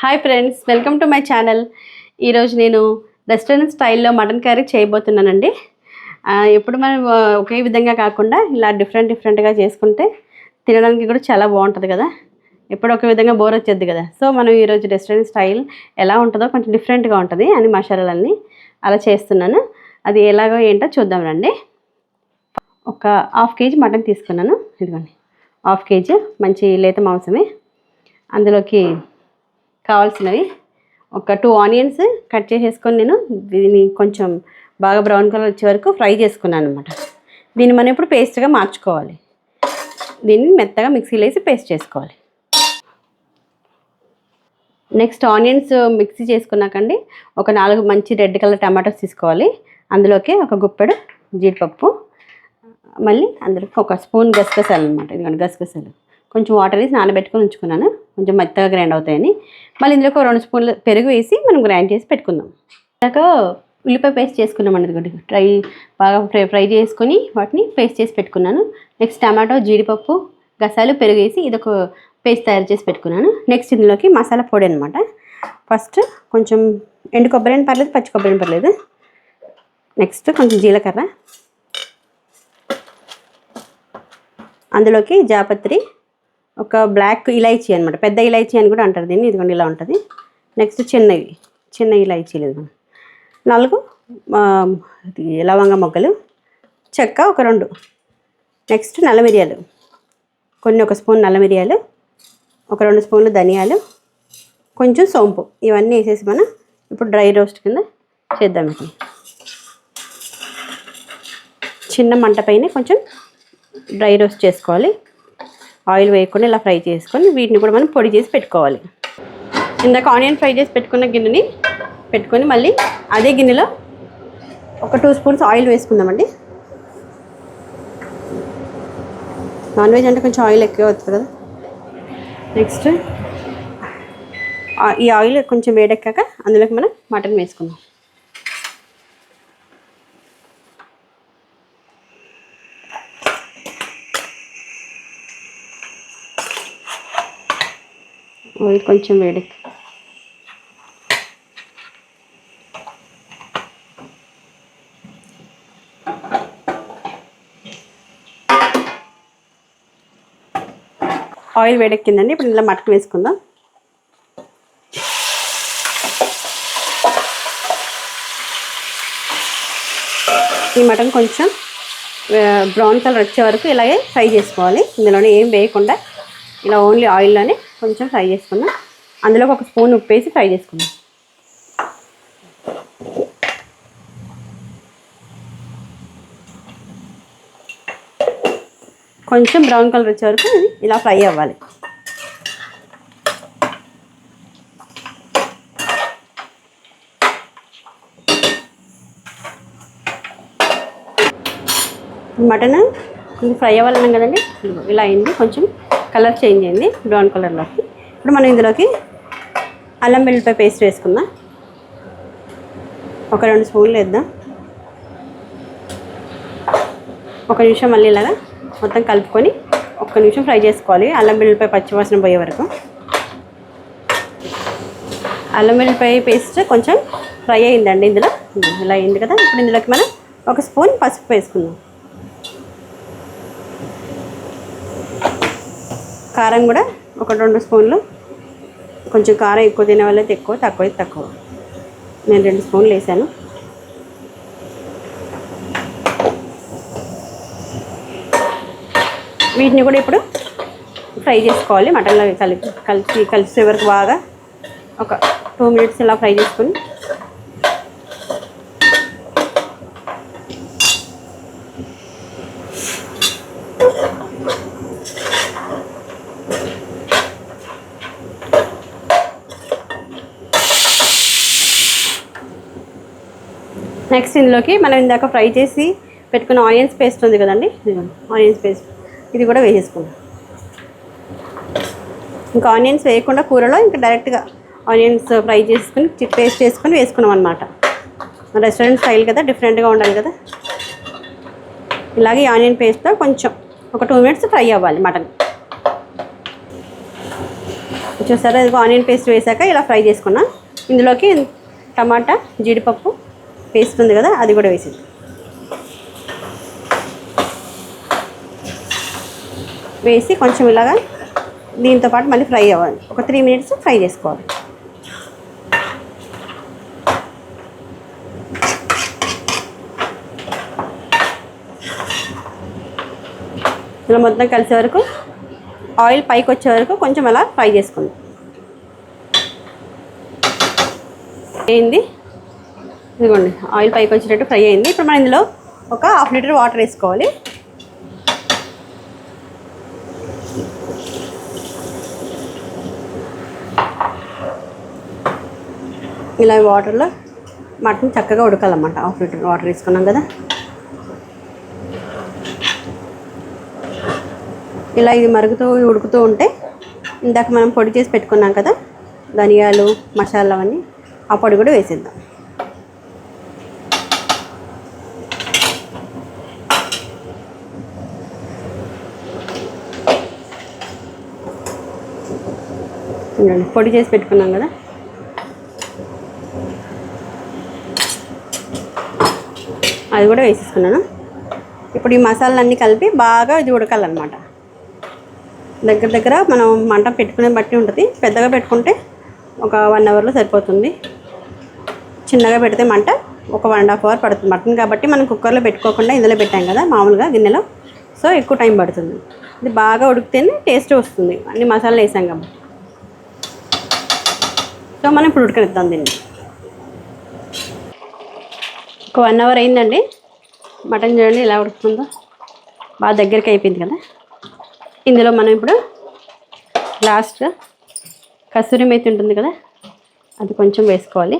Hi friends welcome to my channel ఈరోజు నేను restaurant స్టైల్లో మటన్ కర్రీ చేయబోతున్నానండి. ఎప్పుడు మనం ఒకే విధంగా కాకుండా ఇలా డిఫరెంట్ డిఫరెంట్గా చేసుకుంటే తినడానికి కూడా చాలా బాగుంటుంది కదా. ఎప్పుడు ఒక విధంగా బోర్ వచ్చేది కదా. సో మనం ఈరోజు రెస్టారెంట్ స్టైల్ ఎలా ఉంటుందో కొంచెం డిఫరెంట్గా ఉంటుంది అని మసాలాలన్నీ అలా చేస్తున్నాను. అది ఎలాగో ఏంటో చూద్దాం రండి. ఒక హాఫ్ కేజీ మటన్ తీసుకున్నాను. ఇదిగోండి. హాఫ్ కేజీ మంచి లేత మాంసమే. అందులోకి కావాల్సినవి. ఒక టూ ఆనియన్స్ కట్ చేసేసుకొని నేను దీన్ని కొంచెం బాగా బ్రౌన్ కలర్ వచ్చే వరకు ఫ్రై చేసుకున్నాను అనమాట దీన్ని మనం ఇప్పుడు పేస్ట్గా మార్చుకోవాలి. దీన్ని మెత్తగా మిక్సీలో వేసి పేస్ట్ చేసుకోవాలి. నెక్స్ట్ ఆనియన్స్ మిక్సీ చేసుకున్నాకండి ఒక నాలుగు మంచి రెడ్ కలర్ టమాటోస్ తీసుకోవాలి. అందులోకి ఒక గుప్పెడు జీడిపప్పు మళ్ళీ అందులోకి ఒక స్పూన్ గసగసాలు అనమాట ఇదిగోండి గసగసాలు. కొంచెం వాటర్ వేసి నానబెట్టుకొని ఉంచుకున్నాను. కొంచెం మెత్తగా గ్రైండ్ అవుతాయని. మళ్ళీ ఇందులోకి ఒక రెండు స్పూన్లు పెరుగు వేసి మనం గ్రైండ్ చేసి పెట్టుకుందాం. ఇలాక ఉల్లిపాయ పేస్ట్ చేసుకున్నామండి అనేది ఫ్రై బాగా ఫ్రై ఫ్రై చేసుకొని వాటిని పేస్ట్ చేసి పెట్టుకున్నాను. నెక్స్ట్ టమాటో జీడిపప్పు గసాలు పెరుగు వేసి ఇదొక పేస్ట్ తయారు చేసి పెట్టుకున్నాను. నెక్స్ట్ ఇందులోకి మసాలా పొడి అనమాట ఫస్ట్ కొంచెం ఎండు కొబ్బరి అని పర్లేదు పచ్చి కొబ్బరి అని పర్లేదు. నెక్స్ట్ కొంచెం జీలకర్ర. అందులోకి జాపత్రి ఒక బ్లాక్ ఇలైచీ అనమాట పెద్ద ఇలైచీ అని కూడా అంటారు దీన్ని. ఇదిగోండి ఇలా ఉంటుంది. నెక్స్ట్ చిన్నవి చిన్న ఇలైచీలు ఇదిగోండి నాలుగు లవంగ మొగ్గలు చెక్క ఒక రెండు. నెక్స్ట్ నల్ల మిరియాలు కొన్ని ఒక స్పూన్ నల్ల మిరియాలు ఒక రెండు స్పూన్లు ధనియాలు కొంచెం సోంపు. ఇవన్నీ వేసేసి మనం ఇప్పుడు డ్రై రోస్ట్ కింద చేద్దాం ఇది. చిన్న మంట పైన కొంచెం డ్రై రోస్ట్ చేసుకోవాలి. ఆయిల్ వేయకుండా ఇలా ఫ్రై చేసుకొని వీటిని కూడా మనం పొడి చేసి పెట్టుకోవాలి. ఇందాక ఆనియన్ ఫ్రై చేసి పెట్టుకున్న గిన్నెని పెట్టుకొని మళ్ళీ అదే గిన్నెలో ఒక టూ స్పూన్స్ ఆయిల్ వేసుకుందామండి. నాన్ వెజ్ అంటే కొంచెం ఆయిల్ ఎక్కువ అవుతుంది కదా. నెక్స్ట్ ఈ ఆయిల్ కొంచెం వేడెక్కాక అందులోకి మనం మటన్ వేసుకుందాం. ఆయిల్ కొంచెం వేడెక్కి ఆయిల్ వేడెక్కిందండి. ఇప్పుడు ఇలా మటన్ వేసుకుందాం. ఈ మటన్ కొంచెం బ్రౌన్ కలర్ వచ్చే వరకు ఇలాగే ఫ్రై చేసుకోవాలి. ఇందులోనే ఏం వేయకుండా ఇలా ఓన్లీ ఆయిల్లోనే కొంచెం ఫ్రై చేసుకున్నాం. అందులో ఒక స్పూన్ ఉప్పు వేసి ఫ్రై చేసుకున్నాం. కొంచెం బ్రౌన్ కలర్ వచ్చే వరకు ఇలా ఫ్రై అవ్వాలి. మటన్ ఫ్రై అవ్వాలన్నాం కదండి? ఇలా అయింది. కొంచెం కలర్ చేంజ్ అయింది బ్రౌన్ కలర్లోకి. ఇప్పుడు మనం ఇందులోకి అల్లం వెల్లిపాయ పేస్ట్ వేసుకుందాం. ఒక రెండు స్పూన్లు వేద్దాం. ఒక నిమిషం మళ్ళీ ఇలాగా మొత్తం కలుపుకొని ఒక్క నిమిషం ఫ్రై చేసుకోవాలి. అల్లం వెల్లిపాయ పచ్చివాసన పోయే వరకు. అల్లం వెల్లిపాయ పేస్ట్ కొంచెం ఫ్రై అయిందండి ఇందులో. ఇలా అయింది కదా. ఇప్పుడు ఇందులోకి మనం ఒక స్పూన్ పసుపు వేసుకుందాం. కారం కూడా ఒక రెండు స్పూన్లు. కొంచెం కారం ఎక్కువ తినే వాళ్ళైతే ఎక్కువ తక్కువ అయితే తక్కువ. నేను రెండు స్పూన్లు వేసాను. వీటిని కూడా ఇప్పుడు ఫ్రై చేసుకోవాలి. మటన్లో కలిపి కలిసి కలిసే వరకు బాగా ఒక టూ మినిట్స్ ఇలా ఫ్రై చేసుకుని నెక్స్ట్ ఇందులోకి మనం ఇందాక ఫ్రై చేసి పెట్టుకున్న ఆనియన్స్ పేస్ట్ ఉంది కదండి? Onions paste. ఇది కూడా వేసేసుకుందాం. ఇంకా ఆనియన్స్ వేయకుండా కూరలో ఇంకా డైరెక్ట్గా ఆనియన్స్ ఫ్రై చేసుకుని పేస్ట్ చేసుకొని వేసుకున్నాం అనమాట రెస్టారెంట్ స్టైల్ కదా డిఫరెంట్గా ఉండాలి కదా. ఇలాగే ఆనియన్ పేస్ట్తో కొంచెం ఒక టూ మినిట్స్ ఫ్రై అవ్వాలి మటన్. చూసారా ఇది ఆనియన్ పేస్ట్ వేసాక ఇలా ఫ్రై చేసుకున్నా. ఇందులోకి టమాటా జీడిపప్పు పేస్ట్ ఉంది కదా అది కూడా వేసింది వేసి కొంచెం ఇలాగా దీంతో పాటు మళ్ళీ ఫ్రై అవ్వాలి. ఒక త్రీ మినిట్స్ ఫ్రై చేసుకోవాలి. ఇలా మొత్తం కలిసే వరకు ఆయిల్ పైకి వచ్చే వరకు కొంచెం అలా ఫ్రై చేసుకోండి ఏంది? ఇదిగోండి ఆయిల్ పైకి వచ్చేటట్టు ఫ్రై అయింది. ఇప్పుడు మనం ఇందులో ఒక హాఫ్ లీటర్ వాటర్ వేసుకోవాలి. ఇలా వాటర్లో మటన్ చక్కగా ఉడకాలన్నమాట. హాఫ్ లీటర్ వాటర్ వేసుకున్నాం కదా. ఇలా ఇది మరుగుతూ ఉడుకుతూ ఉంటే ఇందాక మనం పొడి చేసి పెట్టుకున్నాం కదా ధనియాలు మసాలా అవన్నీ ఆ పొడి కూడా వేసేద్దాం. చూడండి పొడి చేసి పెట్టుకున్నాం కదా. అది కూడా వేసేసుకున్నాను. ఇప్పుడు ఈ మసాలాలన్నీ కలిపి బాగా ఇది ఉడకాలన్నమాట. దగ్గర దగ్గర మనం మంట పెట్టుకునే బట్టి ఉంటుంది. పెద్దగా పెట్టుకుంటే ఒక వన్ అవర్లో సరిపోతుంది. చిన్నగా పెడితే మంట ఒక వన్ అండ్ హాఫ్ అవర్ పడుతుంది. మటన్ కాబట్టి మనం కుక్కర్లో పెట్టుకోకుండా ఇందులో పెట్టాం కదా మామూలుగా గిన్నెలో. సో ఎక్కువ టైం పడుతుంది. ఇది బాగా ఉడికితేనే టేస్ట్ వస్తుంది. అన్ని మసాలాలు వేసాం కాబట్టి. సో మనం ఇప్పుడు ఉడకనిద్దాం దీన్ని. ఒక వన్ అవర్ అయిందండి. మటన్ చూడండి ఎలా ఉడుకుతుందో. బాగా దగ్గరికి అయిపోయింది కదా. ఇందులో మనం ఇప్పుడు లాస్ట్ కస్తూరి మేతి ఉంటుంది కదా. అది కొంచెం వేసుకోవాలి.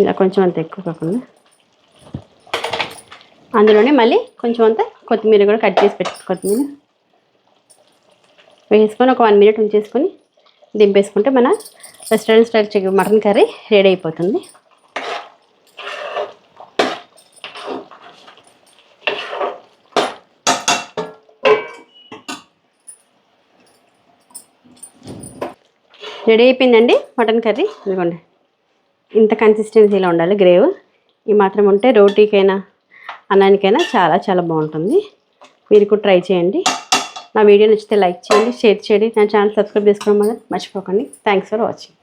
ఇలా కొంచెం అంత ఎక్కువ కాకుండా. అందులోనే మళ్ళీ కొంచెం అంత కొత్తిమీర కూడా కట్ చేసి పెట్టుకో కొత్తిమీర. వేసుకొని ఒక వన్ మినిట్ ఉంచేసుకొని దింపేసుకుంటే మన restaurant style chicken mutton curry ready అయిపోతుంది. రెడీ అయిపోయిందండి మటన్ కర్రీ. ఇదిగోండి. ఇంత కన్సిస్టెన్సీలో ఉండాలి గ్రేవ్. ఈ మాత్రం ఉంటే రోటీకైనా అన్నానికైనా చాలా చాలా బాగుంటుంది. మీరు కూడా ట్రై చేయండి. నా వీడియో నచ్చితే లైక్ చేయండి షేర్ చేయండి. నా ఛానల్ సబ్స్క్రైబ్ చేసుకోవడం మర్చిపోకండి. Thanks for watching